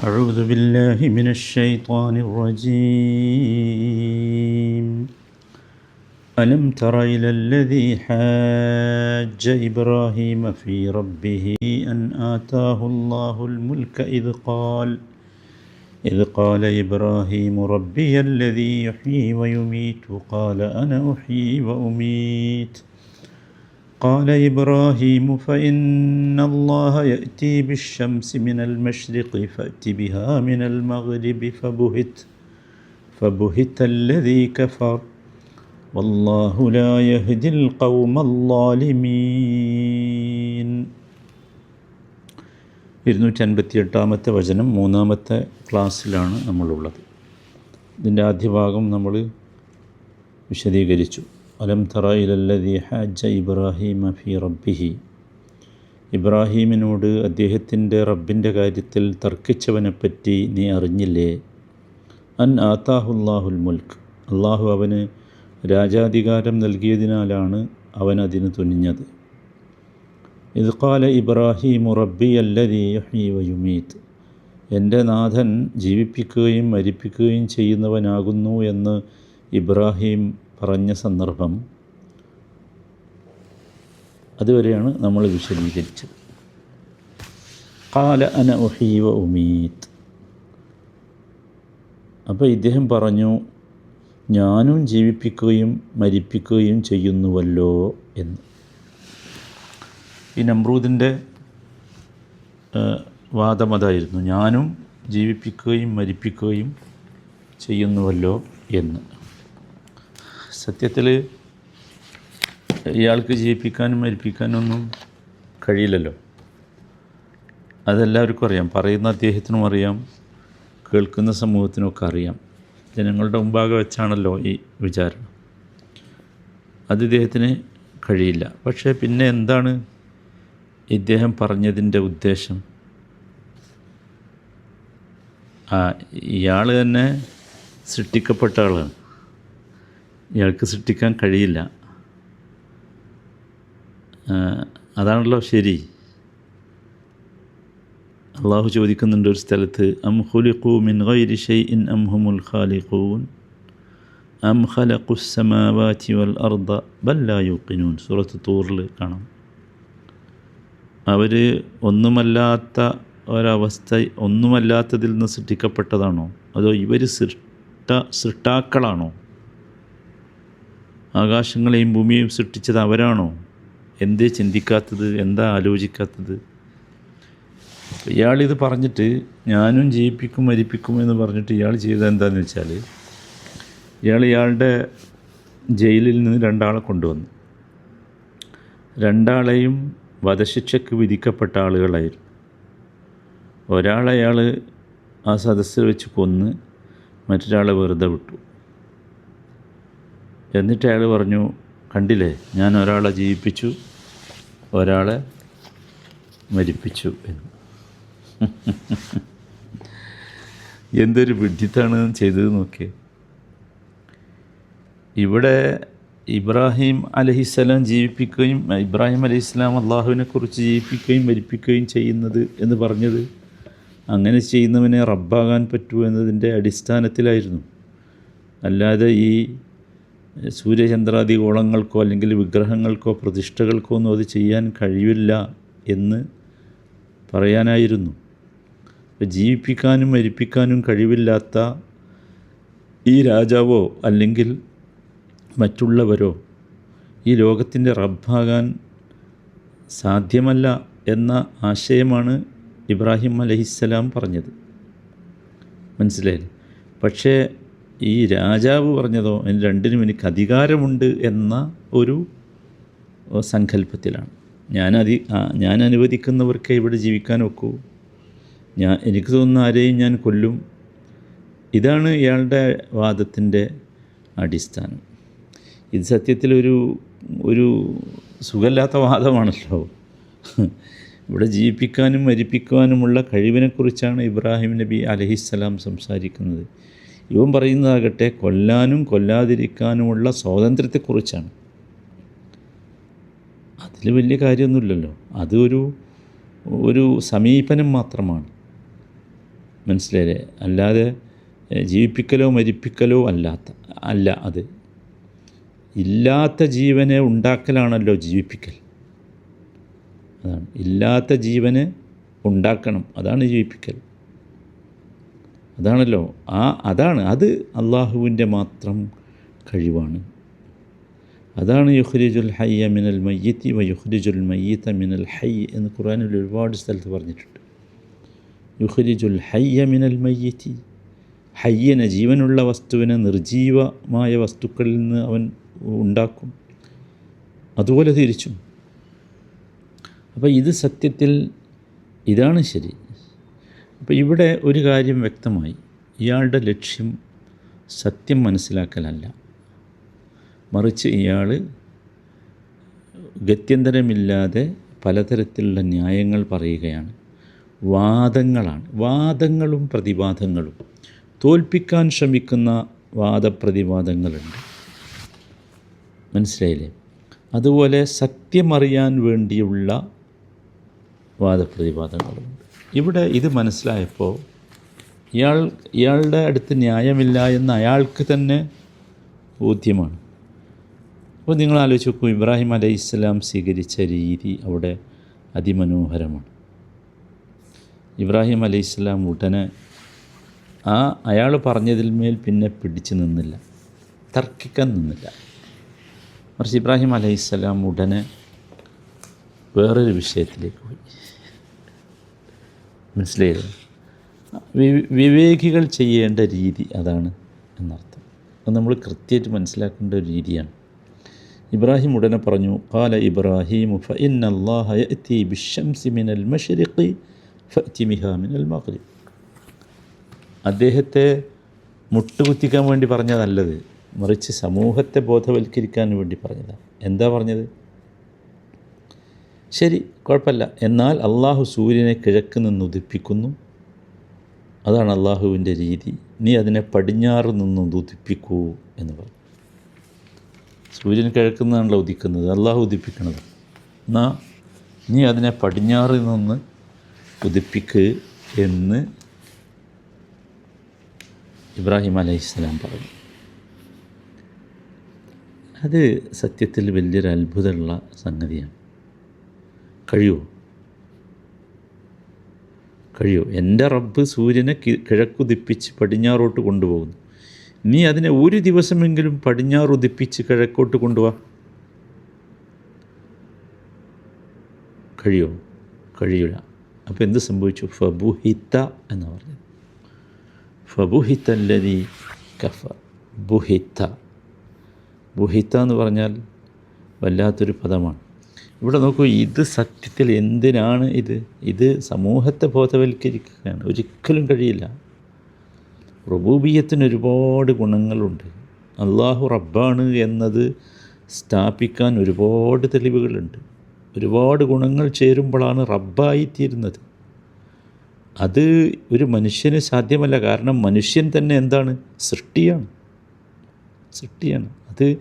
أعوذ بالله من الشيطان الرجيم. ألم تر إلى الذي حاج إبراهيم في ربه أن آتاه الله الملك إذ قال إذ قال إبراهيم ربي الذي يحيي ويميت قال أنا أحيي وأميت. قال إبراهيم فإن الله يأتي بالشمس من المشرق فأت بها من المغرب فبهت فبهت الذي كفر والله لا يهدي القوم الظالمين ഇരുന്നൂറ്റി അൻപത്തി എട്ടാമത്തെ വചനം മൂന്നാമത്തെ ക്ലാസ്സിലാണ് നമ്മളുള്ളത് ഇതിൻ്റെ ആദ്യ ഭാഗം നമ്മൾ വിശദീകരിച്ചു അലം തറ ഇലല്ലതി ഹാജ ഇബ്രാഹിമ ഫി റബ്ബിഹി ഇബ്രാഹീമിനോട് അദ്ദേഹത്തിന്റെ റബ്ബിന്റെ കാര്യത്തിൽ തർക്കിച്ചവനെപ്പറ്റി നീ അറിഞ്ഞില്ലേ? അൻ ആത്താഹുല്ലാഹുൽ മുൽക്ക് അള്ളാഹു അവന് രാജാധികാരം നൽകിയതിനാലാണ് അവൻ അതിന് തുനിഞ്ഞത്. ഇത് കാല ഇബ്രാഹിം റബ്ബി അല്ലതി യഹ്യി വയുമീത്ത് എന്റെ നാഥൻ ജീവിപ്പിക്കുകയും മരിപ്പിക്കുകയും ചെയ്യുന്നവനാകുന്നു എന്ന് ഇബ്രാഹിം പറഞ്ഞ സന്ദർഭം അതുവരെയാണ് നമ്മൾ വിശദീകരിച്ചത്. കാല അന ഒഹീവ ഉമീത്. അപ്പോൾ ഇദ്ദേഹം പറഞ്ഞു ഞാനും ജീവിപ്പിക്കുകയും മരിപ്പിക്കുകയും ചെയ്യുന്നുവല്ലോ എന്ന്. ഈ നമ്രൂദിന്റെ വാദമതായിരുന്നു ഞാനും ജീവിപ്പിക്കുകയും മരിപ്പിക്കുകയും ചെയ്യുന്നുവല്ലോ എന്ന്. സത്യത്തിൽ ഇയാൾക്ക് ജീവിപ്പിക്കാനും മരിപ്പിക്കാനും ഒന്നും കഴിയില്ലല്ലോ. അതെല്ലാവർക്കും അറിയാം. പറയുന്ന അദ്ദേഹത്തിനും അറിയാം. കേൾക്കുന്ന സമൂഹത്തിനൊക്കെ അറിയാം. ജനങ്ങളുടെ മുമ്പാകെ വെച്ചാണല്ലോ ഈ വിചാരണ. അത് ഇദ്ദേഹത്തിന് കഴിയില്ല. പക്ഷേ പിന്നെ എന്താണ് ഇദ്ദേഹം പറഞ്ഞതിന്റെ ഉദ്ദേശം? ആ ഇയാൾ തന്നെ സൃഷ്ടിക്കപ്പെട്ട ആളാണ്. ഇയാൾക്ക് സൃഷ്ടിക്കാൻ കഴിയില്ല. അതാണല്ലോ ശരി. അള്ളാഹു ചോദിക്കുന്നുണ്ട് ഒരു സ്ഥലത്ത് അം ഹുലിഖു മിൻ ഗൈരി ഷൈഇൻ അം ഹുമുൽ ഖാലിഖൂൻ? അം ഖലഖു സമാവാതി വൽ അർദ ബൽ ലാ യൂഖിനൂൻ? സൂറത്ത് തൂറിൽ കാണാം. അവർ ഒന്നുമല്ലാത്ത ഒരവസ്ഥ ഒന്നുമല്ലാത്തതിൽ നിന്ന് സൃഷ്ടിക്കപ്പെട്ടതാണോ? അതോ ഇവർ സൃഷ്ട സൃഷ്ടാക്കളാണോ? ആകാശങ്ങളെയും ഭൂമിയെയും സൃഷ്ടിച്ചത് അവരാണോ? എന്തേ ചിന്തിക്കാത്തത്? എന്താ ആലോചിക്കാത്തത്? ഇയാളിത് പറഞ്ഞിട്ട് ഞാനും ജയിപ്പിക്കും മരിപ്പിക്കും എന്ന് പറഞ്ഞിട്ട് ഇയാൾ ചെയ്തത് എന്താണെന്ന് വെച്ചാൽ ഇയാൾ ഇയാളുടെ ജയിലിൽ നിന്ന് രണ്ടാളെ കൊണ്ടുവന്നു. രണ്ടാളെയും വധശിക്ഷയ്ക്ക് വിധിക്കപ്പെട്ട ആളുകളായിരുന്നു. ഒരാളെ അയാൾ ആ സദസ്സിൽ വെച്ച് കൊന്ന് മറ്റൊരാളെ വെറുതെ വിട്ടു. എന്നിട്ട് അയാൾ പറഞ്ഞു കണ്ടില്ലേ ഞാൻ ഒരാളെ ജീവിപ്പിച്ചു ഒരാളെ മരിപ്പിച്ചു എന്ന്. എന്തൊരു വിഡ്ഢിത്താണ് ചെയ്തത് നോക്കിയേ. ഇവിടെ ഇബ്രാഹിം അലഹിസ്സലാം ജീവിപ്പിക്കുകയും ഇബ്രാഹിം അലഹിസ്ലാം അള്ളാഹുവിനെ കുറിച്ച് ജീവിപ്പിക്കുകയും മരിപ്പിക്കുകയും ചെയ്യുന്നത് എന്ന് പറഞ്ഞത് അങ്ങനെ ചെയ്യുന്നവനെ റബ്ബാകാൻ പറ്റുമോ എന്നതിന്റെ അടിസ്ഥാനത്തിലായിരുന്നു. അല്ലാതെ ഈ സൂര്യചന്ദ്രാദി ഗോളങ്ങൾക്കോ അല്ലെങ്കിൽ വിഗ്രഹങ്ങൾക്കോ പ്രതിഷ്ഠകൾക്കോ ഒന്നും അത് ചെയ്യാൻ കഴിയില്ല എന്ന് പറയാനായിരുന്നു. ജീവിപ്പിക്കാനും മരിപ്പിക്കാനും കഴിവില്ലാത്ത ഈ രാജാവോ അല്ലെങ്കിൽ മറ്റുള്ളവരോ ഈ ലോകത്തിന്റെ റബ്ബാകാൻ സാധ്യമല്ല എന്ന ആശയമാണ് ഇബ്രാഹിം അലഹിസ്സലാം പറഞ്ഞത്. മനസ്സിലായില്ലേ? പക്ഷേ ഈ രാജാവ് പറഞ്ഞതോ രണ്ടിനും എനിക്ക് അധികാരമുണ്ട് എന്ന ഒരു സങ്കല്പത്തിലാണ്. ഞാൻ അതി ഞാൻ അനുവദിക്കുന്നവർക്ക് ഇവിടെ ജീവിക്കാൻ ഒക്കൂ. ഞാൻ എനിക്ക് തോന്നുന്ന ആരെയും ഞാൻ കൊല്ലും. ഇതാണ് ഇയാളുടെ വാദത്തിന്റെ അടിസ്ഥാനം. ഇത് സത്യത്തിലൊരു ഒരു സുഖമില്ലാത്ത വാദമാണല്ലോ. ഇവിടെ ജീവിപ്പിക്കാനും മരിപ്പിക്കുവാനുമുള്ള കഴിവിനെക്കുറിച്ചാണ് ഇബ്രാഹിം നബി അലഹിസ്സലാം സംസാരിക്കുന്നത്. ഇവൻ പറയുന്നതാകട്ടെ കൊല്ലാനും കൊല്ലാതിരിക്കാനുമുള്ള സ്വാതന്ത്ര്യത്തെക്കുറിച്ചാണ്. അതിൽ വലിയ കാര്യമൊന്നുമില്ലല്ലോ. അതൊരു ഒരു സമീപനം മാത്രമാണ്. മനസ്സിലായില്ലേ? അല്ലാതെ ജീവിപ്പിക്കലോ മരിപ്പിക്കലോ അല്ലാത്ത അല്ല അത്. ഇല്ലാത്ത ജീവനെ ഉണ്ടാക്കലാണല്ലോ ജീവിപ്പിക്കൽ. അതാണ്. ഇല്ലാത്ത ജീവനെ ഉണ്ടാക്കണം. അതാണ് ജീവിപ്പിക്കൽ. അതാണല്ലോ. ആ അതാണ്. അത് അള്ളാഹുവിന്റെ മാത്രം കഴിവാണ്. അതാണ് യുഹ്രിജുൽ ഹയ്യ മിനൽ മയ്യത്തി വ യുഹ്രിജുൽ മയ്യത്ത മിനൽ ഹൈ എന്ന് ഖുറാനിൽ ഒരുപാട് സ്ഥലത്ത് പറഞ്ഞിട്ടുണ്ട്. യുഹ്രിജുൽ ഹയ്യ മിനൽ മയ്യത്തി. ഹയ്യനെ ജീവനുള്ള വസ്തുവിനെ നിർജീവമായ വസ്തുക്കളിൽ നിന്ന് അവൻ ഉണ്ടാക്കും. അതുപോലെ തിരിച്ചും. അപ്പോൾ ഇത് സത്യത്തിൽ ഇതാണ് ശരി. അപ്പോൾ ഇവിടെ ഒരു കാര്യം വ്യക്തമായി. ഇയാളുടെ ലക്ഷ്യം സത്യം മനസ്സിലാക്കലല്ല. മറിച്ച് ഇയാൾ ഗത്യന്തരമില്ലാതെ പലതരത്തിലുള്ള ന്യായങ്ങൾ പറയുകയാണ്. വാദങ്ങളാണ്. വാദങ്ങളും പ്രതിവാദങ്ങളും. തോൽപ്പിക്കാൻ ശ്രമിക്കുന്ന വാദപ്രതിവാദങ്ങളുണ്ട്. മനസ്സിലായില്ലേ? അതുപോലെ സത്യമറിയാൻ വേണ്ടിയുള്ള വാദപ്രതിവാദങ്ങളുണ്ട് ഇവിടെ ഇത് മനസ്സിലായപ്പോൾ ഇയാൾ ഇയാളുടെ അടുത്ത് ന്യായമില്ല എന്ന് അയാൾക്ക് തന്നെ ബോധ്യമാണ്. അപ്പോൾ നിങ്ങൾ ആലോചിച്ച് നോക്കൂ ഇബ്രാഹിം അലൈഹി ഇസ്ലാം സ്വീകരിച്ച രീതി അവിടെ അതിമനോഹരമാണ്. ഇബ്രാഹിം അലൈഹി ഇസ്ലാം ഉടനെ ആ അയാൾ പറഞ്ഞതിൽ മേൽ പിന്നെ പിടിച്ചു നിന്നില്ല തർക്കിക്കാൻ നിന്നില്ല. മറിച്ച് ഇബ്രാഹിം അലൈഹി ഇസ്ലാം ഉടനെ വേറൊരു വിഷയത്തിലേക്ക് പോയി. മനസ്സിലായില്ലേ വിവേകികൾ ചെയ്യേണ്ട രീതി അതാണ് എന്നർത്ഥം. അത് നമ്മൾ കൃത്യമായിട്ട് മനസ്സിലാക്കേണ്ട ഒരു രീതിയാണ്. ഇബ്രാഹിം ഉടനെ പറഞ്ഞു കാല ഇബ്രാഹിം മിനൽ മിനൽ മഗ്രിബ്. അദ്ദേഹത്തെ മുട്ടുകുത്തിക്കാൻ വേണ്ടി പറഞ്ഞതല്ലത് മറിച്ച് സമൂഹത്തെ ബോധവൽക്കരിക്കാൻ വേണ്ടി പറഞ്ഞതാണ് എന്താ പറഞ്ഞത്? ശരി കുഴപ്പമില്ല. എന്നാൽ അള്ളാഹു സൂര്യനെ കിഴക്ക് നിന്ന് ഉദിപ്പിക്കുന്നു. അതാണ് അള്ളാഹുവിന്റെ രീതി. നീ അതിനെ പടിഞ്ഞാറ് നിന്നും ഉദിപ്പിക്കൂ എന്ന് പറഞ്ഞു. സൂര്യൻ കിഴക്ക് നിന്നാണല്ലോ ഉദിക്കുന്നത്. അള്ളാഹു ഉദിപ്പിക്കുന്നത് എന്നാ നീ അതിനെ പടിഞ്ഞാറിൽ നിന്ന് ഉദിപ്പിക്ക് എന്ന് ഇബ്രാഹിം അലൈഹിസ്സലാം പറഞ്ഞു. അത് സത്യത്തിൽ വലിയൊരു അത്ഭുതമുള്ള സംഗതിയാണ്. കഴിയുമോ കഴിയുമോ എന്റെ റബ്ബ് സൂര്യനെ കിഴക്കുദിപ്പിച്ച് പടിഞ്ഞാറോട്ട് കൊണ്ടുപോകുന്നു. നീ അതിനെ ഒരു ദിവസമെങ്കിലും പടിഞ്ഞാറുദിപ്പിച്ച് കിഴക്കോട്ട് കൊണ്ടുപോവാ കഴിയുമോ കഴിയൂല. അപ്പോൾ എന്ത് സംഭവിച്ചു? ഫബുഹിത്ത എന്ന് പറഞ്ഞത് ഫബുഹിത്തല്ലതി കഫ. ബുഹിത്ത. ബുഹിത്ത എന്ന് പറഞ്ഞാൽ വല്ലാത്തൊരു പദമാണ്. ഇവിടെ നോക്കൂ ഇത് സത്യത്തിൽ എന്തിനാണ് ഇത്? ഇത് സമൂഹത്തെ ബോധവൽക്കരിക്കുകയാണ്. ഒരിക്കലും കഴിയില്ല. റബൂബിയത്തിന് ഒരുപാട് ഗുണങ്ങളുണ്ട്. അള്ളാഹു റബ്ബാണ് എന്നത് സ്ഥാപിക്കാൻ ഒരുപാട് തെളിവുകളുണ്ട്. ഒരുപാട് ഗുണങ്ങൾ ചേരുമ്പോഴാണ് റബ്ബായിത്തീരുന്നത്. അത് ഒരു മനുഷ്യന് സാധ്യമല്ല. കാരണം മനുഷ്യൻ തന്നെ എന്താണ്? സൃഷ്ടിയാണ്. സൃഷ്ടിയാണ്. അത്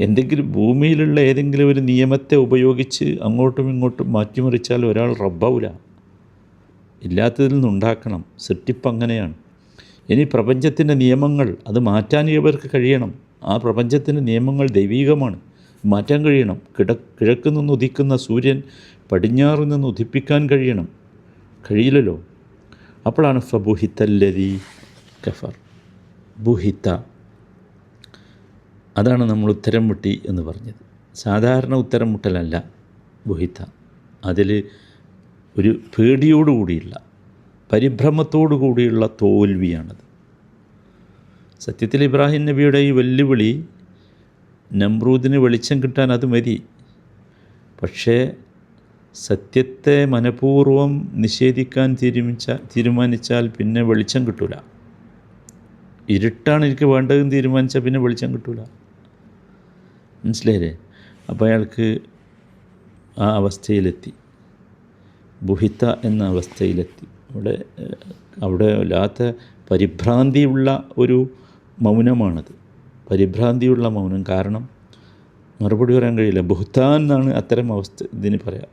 എന്തെങ്കിലും ഭൂമിയിലുള്ള ഏതെങ്കിലും ഒരു നിയമത്തെ ഉപയോഗിച്ച് അങ്ങോട്ടും ഇങ്ങോട്ടും മാറ്റിമറിച്ചാൽ ഒരാൾ റബ്ബാവില്ല ഇല്ലാത്തതിൽ നിന്നുണ്ടാക്കണം. സൃഷ്ടിപ്പ് അങ്ങനെയാണ്. ഇനി പ്രപഞ്ചത്തിന്റെ നിയമങ്ങൾ അത് മാറ്റാൻ ഇവർക്ക് കഴിയണം. ആ പ്രപഞ്ചത്തിന്റെ നിയമങ്ങൾ ദൈവീകമാണ്. മാറ്റാൻ കഴിയണം. കിട കിഴക്ക് നിന്ന് ഉദിക്കുന്ന സൂര്യൻ പടിഞ്ഞാറ് നിന്ന് ഉദിപ്പിക്കാൻ കഴിയണം. കഴിയില്ലല്ലോ. അപ്പോഴാണ് ഫബുഹിത്തല്ലതി കഫർ. ബുഹിത്ത. അതാണ് നമ്മൾ ഉത്തരം മുട്ടി എന്ന് പറഞ്ഞത്. സാധാരണ ഉത്തരം മുട്ടലല്ല ബുഹിത്ത അതിൽ ഒരു പേടിയോടുകൂടിയുള്ള പരിഭ്രമത്തോടു കൂടിയുള്ള തോൽവിയാണത്. സത്യത്തിൽ ഇബ്രാഹിം നബിയുടെ ഈ വെല്ലുവിളി നമ്രൂദിന് വെളിച്ചം കിട്ടാൻ അത് മതി. പക്ഷേ സത്യത്തെ മനഃപൂർവം നിഷേധിക്കാൻ തീരുമിച്ച തീരുമാനിച്ചാൽ പിന്നെ വെളിച്ചം കിട്ടൂല. ഇരുട്ടാണ് എനിക്ക് വേണ്ടതെന്ന് തീരുമാനിച്ചാൽ പിന്നെ വെളിച്ചം കിട്ടൂല. മനസ്സിലായില്ലേ? അപ്പോൾ അയാൾക്ക് ആ അവസ്ഥയിലെത്തി. ബുഹിത്ത എന്ന അവസ്ഥയിലെത്തി. അവിടെ അവിടെ വല്ലാത്ത പരിഭ്രാന്തിയുള്ള ഒരു മൗനമാണത്. പരിഭ്രാന്തിയുള്ള മൗനം. കാരണം മറുപടി പറയാൻ കഴിയില്ല. ബുഹ്താൻ എന്നാണ് അത്തരം അവസ്ഥ ഇതിന് പറയാം.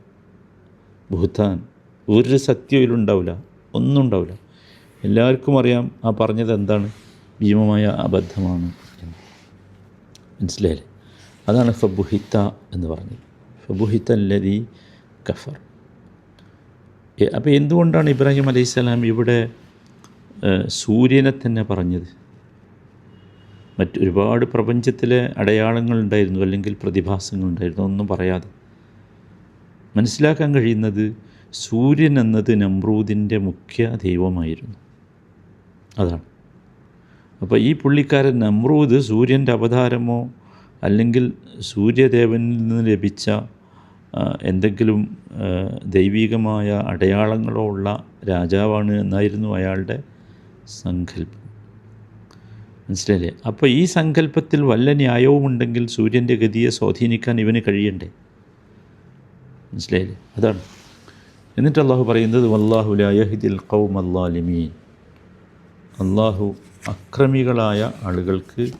ബുഹ്താൻ ഒരു സത്യം ഇതിലുണ്ടാവില്ല. ഒന്നും ഉണ്ടാവില്ല. എല്ലാവർക്കും അറിയാം ആ പറഞ്ഞത് എന്താണ്? ഭീമമായ അബദ്ധമാണ്. മനസ്സിലായില്ലേ? അതാണ് ഫബുഹിത്ത എന്ന് പറഞ്ഞത്. ഫബുഹിത്ത അല്ലതി കഫർ. അപ്പോൾ എന്തുകൊണ്ടാണ് ഇബ്രാഹിം അലൈഹിസ്സലാം ഇവിടെ സൂര്യനെ തന്നെ പറഞ്ഞത്? മറ്റൊരുപാട് പ്രപഞ്ചത്തിലെ അടയാളങ്ങൾ ഉണ്ടായിരുന്നു അല്ലെങ്കിൽ പ്രതിഭാസങ്ങൾ ഉണ്ടായിരുന്നു ഒന്നും പറയാതെ. മനസ്സിലാക്കാൻ കഴിയുന്നത് സൂര്യൻ എന്നത് നമ്രൂദിന്റെ മുഖ്യ ദൈവമായിരുന്നു. അതാണ്. അപ്പോൾ ഈ പുള്ളിക്കാരൻ നമ്രൂദ് സൂര്യന്റെ അവതാരമോ അല്ലെങ്കിൽ സൂര്യദേവനിൽ നിന്ന് ലഭിച്ച എന്തെങ്കിലും ദൈവീകമായ അടയാളങ്ങളോ ഉള്ള രാജാവാണ് എന്നായിരുന്നു അയാളുടെ സങ്കല്പം. മനസ്സിലായില്ലേ? അപ്പോൾ ഈ സങ്കല്പത്തിൽ വല്ല ന്യായവുമുണ്ടെങ്കിൽ സൂര്യന്റെ ഗതിയെ സ്വാധീനിക്കാൻ ഇവന് കഴിയണ്ടേ? മനസ്സിലായില്ലേ? അതാണ്. എന്നിട്ട് അള്ളാഹു പറയുന്നത് വല്ലാഹു ലായഹിദിൽ കൗം അല്ലാലിമീൻ അള്ളാഹു അക്രമികളായ ആളുകൾക്ക്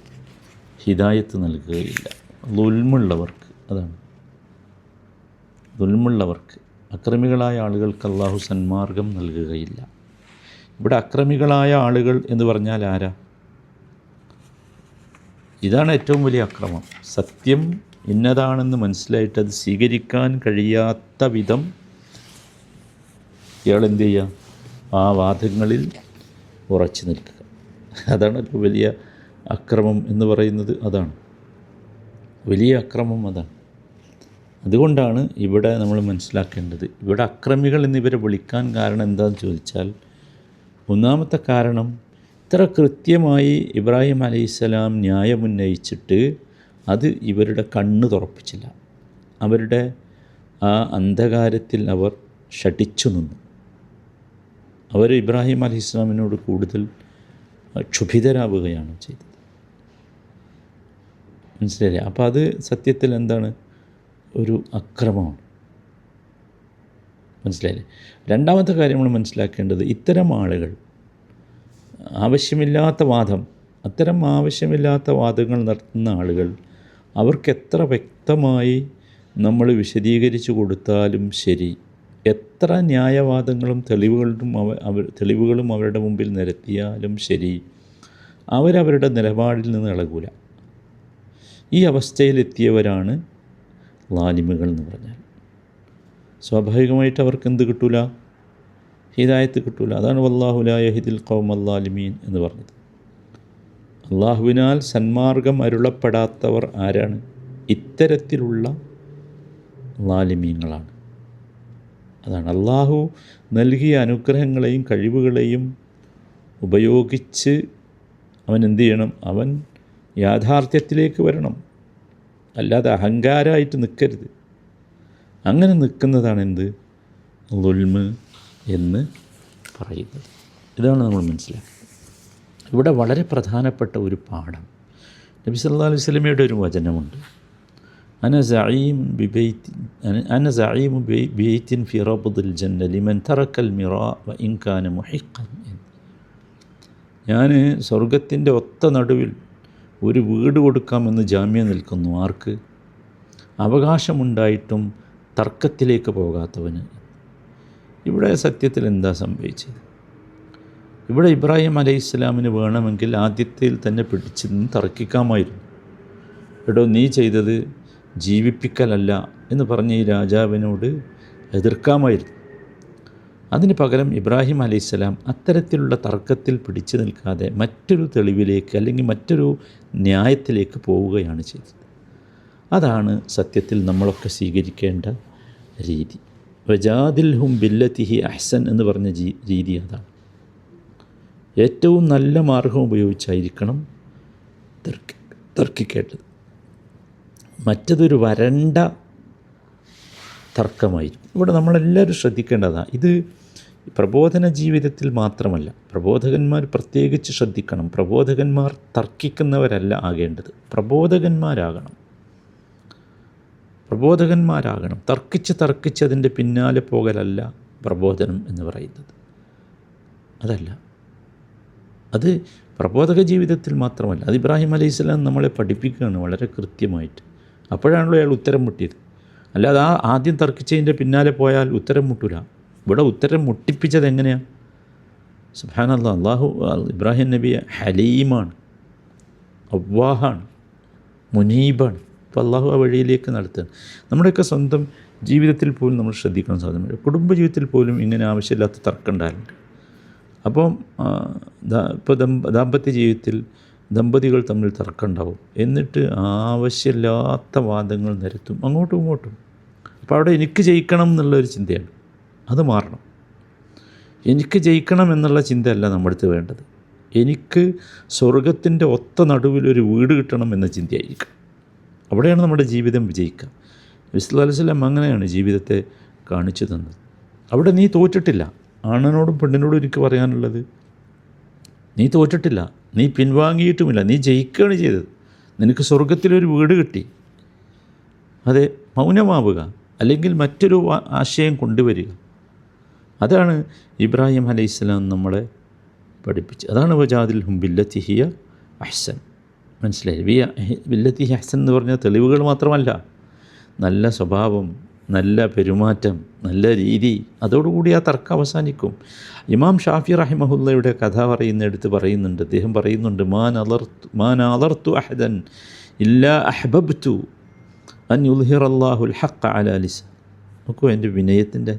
ഹിദായത്ത് നൽകുകയില്ല. ദുൽമുള്ളവർക്ക് അതാണ്. ദുൽമുള്ളവർക്ക് അക്രമികളായ ആളുകൾക്ക് അള്ളാഹു സന്മാർഗം നൽകുകയില്ല. ഇവിടെ അക്രമികളായ ആളുകൾ എന്ന് പറഞ്ഞാൽ ആരാ? ഇതാണ് ഏറ്റവും വലിയ അക്രമം. സത്യം ഇന്നതാണെന്ന് മനസ്സിലായിട്ട് അത് സ്വീകരിക്കാൻ കഴിയാത്ത വിധം ഇയാൾ എന്ത് ചെയ്യുക? ആ വാദങ്ങളിൽ ഉറച്ചു നിൽക്കുക. അതാണ് ഏറ്റവും വലിയ അക്രമം എന്ന് പറയുന്നത് അതാണ്. വലിയ അക്രമം അതാണ്. അതുകൊണ്ടാണ് ഇവിടെ നമ്മൾ മനസ്സിലാക്കേണ്ടത്. ഇവിടെ അക്രമികൾ എന്നിവരെ വിളിക്കാൻ കാരണം എന്താണെന്ന് ചോദിച്ചാൽ ഒന്നാമത്തെ കാരണം ഇത്ര കൃത്യമായി ഇബ്രാഹിം അലൈഹിസ്സലാം ന്യായമുന്നയിച്ചിട്ട് അത് ഇവരുടെ കണ്ണ് തുറപ്പിച്ചില്ല. അവരുടെ ആ അന്ധകാരത്തിൽ അവർ ഷടിച്ചു നിന്നു. അവർ ഇബ്രാഹിം അലി സ്വലാമിനോട് കൂടുതൽ ക്ഷുഭിതരാവുകയാണ് ചെയ്തത്. മനസ്സിലായില്ലേ? അപ്പോൾ അത് സത്യത്തിൽ എന്താണ്? ഒരു അക്രമമാണ്. മനസ്സിലായില്ലേ? രണ്ടാമത്തെ കാര്യം നമ്മൾ മനസ്സിലാക്കേണ്ടത് ഇത്തരം ആളുകൾ ആവശ്യമില്ലാത്ത വാദം അത്തരം ആവശ്യമില്ലാത്ത വാദങ്ങൾ നടത്തുന്ന ആളുകൾ അവർക്ക് എത്ര വ്യക്തമായി നമ്മൾ വിശദീകരിച്ചു കൊടുത്താലും ശരി എത്ര ന്യായവാദങ്ങളും തെളിവുകളും അവ തെളിവുകളും അവരുടെ മുമ്പിൽ നിരത്തിയാലും ശരി അവരവരുടെ നിലപാടിൽ നിന്ന് ഇളകൂല. ഈ അവസ്ഥയിലെത്തിയവരാണ് ലാലിമുകൾ എന്ന് പറഞ്ഞാൽ. സ്വാഭാവികമായിട്ട് അവർക്ക് എന്ത് കിട്ടൂല? ഹിദായത്ത് കിട്ടൂല. അതാണ് വല്ലാഹുലായഹിദിൽ കൗം അല്ലാലിമീൻ എന്ന് പറഞ്ഞത്. അള്ളാഹുവിനാൽ സന്മാർഗം അരുളപ്പെടാത്തവർ ആരാണ്? ഇത്തരത്തിലുള്ള ലാലിമീങ്ങളാണ്. അതാണ് അള്ളാഹു നൽകിയ അനുഗ്രഹങ്ങളെയും കഴിവുകളെയും ഉപയോഗിച്ച് അവൻ എന്ത് ചെയ്യണം? അവൻ യാഥാർത്ഥ്യത്തിലേക്ക് വരണം. അല്ലാതെ അഹങ്കാരമായിട്ട് നിൽക്കരുത് അങ്ങനെ നിൽക്കുന്നതാണ് എന്ത്? ലുൽമ് എന്ന് പറയുന്നത്. ഇതാണ് നമ്മൾ മനസ്സിലാക്കുന്നത്. ഇവിടെ വളരെ പ്രധാനപ്പെട്ട ഒരു പാഠം. നബി സല്ലാ അലൈഹി സ്വലമയുടെ ഒരു വചനമുണ്ട്. അന സഈം അന സഈം ബിബൈത്തിൻ ഫി റബ്ദിൽ ജന്ന ലിമൻ തറക്കൽ മിറാ വ ഇൻകാന എന്ന്. ഞാൻ സ്വർഗത്തിന്റെ ഒത്ത നടുവിൽ ഒരു വീട് കൊടുക്കാമെന്ന് ജാമ്യം നിൽക്കുന്നു. ആർക്ക്? അവകാശമുണ്ടായിട്ടും തർക്കത്തിലേക്ക് പോകാത്തവന്. ഇവിടെ സത്യത്തിൽ എന്താ സംഭവിച്ചത്? ഇവിടെ ഇബ്രാഹിം അലൈഹി ഇസ്ലാമിന് വേണമെങ്കിൽ ആദ്യത്തിൽ തന്നെ പിടിച്ച് നിന്ന് തർക്കിക്കാമായിരുന്നു. എടോ നീ ചെയ്തത് ജീവിപ്പിക്കലല്ല എന്ന് പറഞ്ഞ് ഈ രാജാവിനോട് എതിർക്കാമായിരുന്നു. അതിന് പകരം ഇബ്രാഹിം അലൈഹിസ്സലാം അത്തരത്തിലുള്ള തർക്കത്തിൽ പിടിച്ചു നിൽക്കാതെ മറ്റൊരു തെളിവിലേക്ക് അല്ലെങ്കിൽ മറ്റൊരു ന്യായത്തിലേക്ക് പോവുകയാണ് ചെയ്തത്. അതാണ് സത്യത്തിൽ നമ്മളൊക്കെ സ്വീകരിക്കേണ്ട രീതി. വജാദിൽ ഹും ബില്ലത്തിഹി അഹ്സൻ എന്ന് പറഞ്ഞ രീതി അതാണ്. ഏറ്റവും നല്ല മാർഗം ഉപയോഗിച്ചായിരിക്കണം തർക്കി തർക്കിക്കേണ്ടത്. മറ്റതൊരു വരണ്ട തർക്കമായിരിക്കും. ഇവിടെ നമ്മളെല്ലാവരും ശ്രദ്ധിക്കേണ്ടതാണ്. ഇത് പ്രബോധന ജീവിതത്തിൽ മാത്രമല്ല പ്രബോധകന്മാർ പ്രത്യേകിച്ച് ശ്രദ്ധിക്കണം. പ്രബോധകന്മാർ തർക്കിക്കുന്നവരല്ല ആകേണ്ടത്. പ്രബോധകന്മാരാകണം. പ്രബോധകന്മാരാകണം. തർക്കിച്ച് തർക്കിച്ച് അതിന്റെ പിന്നാലെ പോകലല്ല പ്രബോധനം എന്ന് പറയുന്നത്. അതല്ല. അത് പ്രബോധക ജീവിതത്തിൽ മാത്രമല്ല. അത് ഇബ്രാഹിം അലൈഹി സ്വലാം നമ്മളെ പഠിപ്പിക്കുകയാണ് വളരെ കൃത്യമായിട്ട്. അപ്പോഴാണല്ലോ അയാൾ ഉത്തരം മുട്ടിയത്. അല്ലാതെ ആ ആദ്യം തർക്കിച്ചതിന്റെ പിന്നാലെ പോയാൽ ഉത്തരം മുട്ടൂല. ഇവിടെ ഉത്തരം മുട്ടിപ്പിച്ചത് എങ്ങനെയാണ് സുബാനല്ല അള്ളാഹു ഇബ്രാഹിം നബിയ ഹലീമാണ് അവ്വാഹാണ് മുനീബാണ്. അപ്പോൾ അള്ളാഹു ആ വഴിയിലേക്ക് നടത്തുകയാണ്. നമ്മുടെയൊക്കെ സ്വന്തം ജീവിതത്തിൽ പോലും നമ്മൾ ശ്രദ്ധിക്കണം സാധ്യമല്ല കുടുംബജീവിതത്തിൽ പോലും ഇങ്ങനെ ആവശ്യമില്ലാത്ത തർക്കം ഉണ്ടാകലുണ്ട്. അപ്പം ഇപ്പോൾ ദാമ്പത്യ ജീവിതത്തിൽ ദമ്പതികൾ തമ്മിൽ തർക്കം ഉണ്ടാവും. എന്നിട്ട് ആവശ്യമില്ലാത്ത വാദങ്ങൾ നിരത്തും അങ്ങോട്ടും ഇങ്ങോട്ടും. അപ്പോൾ അവിടെ എനിക്ക് ജയിക്കണം എന്നുള്ളൊരു ചിന്തയാണ് അത് മാറണം. എനിക്ക് ജയിക്കണം എന്നുള്ള ചിന്തയല്ല നമ്മുടെ അടുത്ത് വേണ്ടത്. എനിക്ക് സ്വർഗത്തിന്റെ ഒത്ത നടുവിൽ ഒരു വീട് കിട്ടണം എന്ന ചിന്തയായിരിക്കും. അവിടെയാണ് നമ്മുടെ ജീവിതം വിജയിക്കുക. വിസ്ലാലിസ്ലാം അങ്ങനെയാണ് ജീവിതത്തെ കാണിച്ചു തന്നത്. അവിടെ നീ തോറ്റിട്ടില്ല. ആണനോടും പെണ്ണിനോടും എനിക്ക് പറയാനുള്ളത് നീ തോറ്റിട്ടില്ല. നീ പിൻവാങ്ങിയിട്ടുമില്ല. നീ ജയിക്കുകയാണ് ചെയ്തത്. നിനക്ക് സ്വർഗത്തിലൊരു വീട് കിട്ടി. അതെ മൗനമാവുക. അല്ലെങ്കിൽ മറ്റൊരു ആശയം കൊണ്ടുവരിക. അതാണ് ഇബ്രാഹിം അലൈഹി സ്വലാം നമ്മളെ പഠിപ്പിച്ചത്. അതാണ് വജാദിൽ ഹും ബില്ലത്തിഹിയ അഹ്സൻ. മനസ്സിലായി? വി ബില്ലത്തിഹി അഹ്സൻ എന്ന് പറഞ്ഞാൽ തെളിവുകൾ മാത്രമല്ല. നല്ല സ്വഭാവം നല്ല പെരുമാറ്റം നല്ല രീതി അതോടുകൂടി ആ തർക്കം അവസാനിക്കും. ഇമാം ഷാഫി റഹിമഹുല്ലയുടെ കഥ പറയുന്നിടത്ത് പറയുന്നുണ്ട്. അദ്ദേഹം പറയുന്നുണ്ട് മാൻ അലർത്തു മാൻ അലർത്തു അഹദൻ ഇല്ലാ അഹബബ്തു അൻ ഉൽഹിറല്ലാഹുൽ ഹക്ക അലാലിസ് നോക്കൂ എന്റെ വിനയത്തിന്റെ.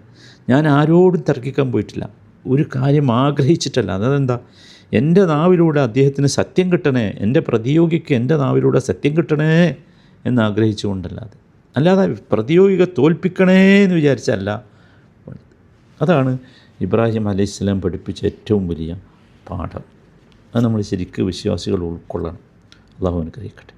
ഞാൻ ആരോടും തർക്കിക്കാൻ പോയിട്ടില്ല. ഒരു കാര്യം ആഗ്രഹിച്ചിട്ടല്ല. അതെന്താ? എന്റെ നാവിലൂടെ അദ്ദേഹത്തിന് സത്യം കിട്ടണേ എന്റെ പ്രതിയോഗിക്ക് എന്റെ നാവിലൂടെ സത്യം കിട്ടണേ എന്ന് ആഗ്രഹിച്ചുകൊണ്ടല്ലാതെ. അല്ലാതെ പ്രതിയോഗിക തോൽപ്പിക്കണേ എന്ന് വിചാരിച്ചല്ല. അതാണ് ഇബ്രാഹിം അലൈഹിസ്ലാം പഠിപ്പിച്ച ഏറ്റവും വലിയ പാഠം. അത് നമ്മൾ ശരിക്കും വിശ്വാസികൾ ഉൾക്കൊള്ളണം. അള്ളാഹു അനുഗ്രഹിക്കട്ടെ.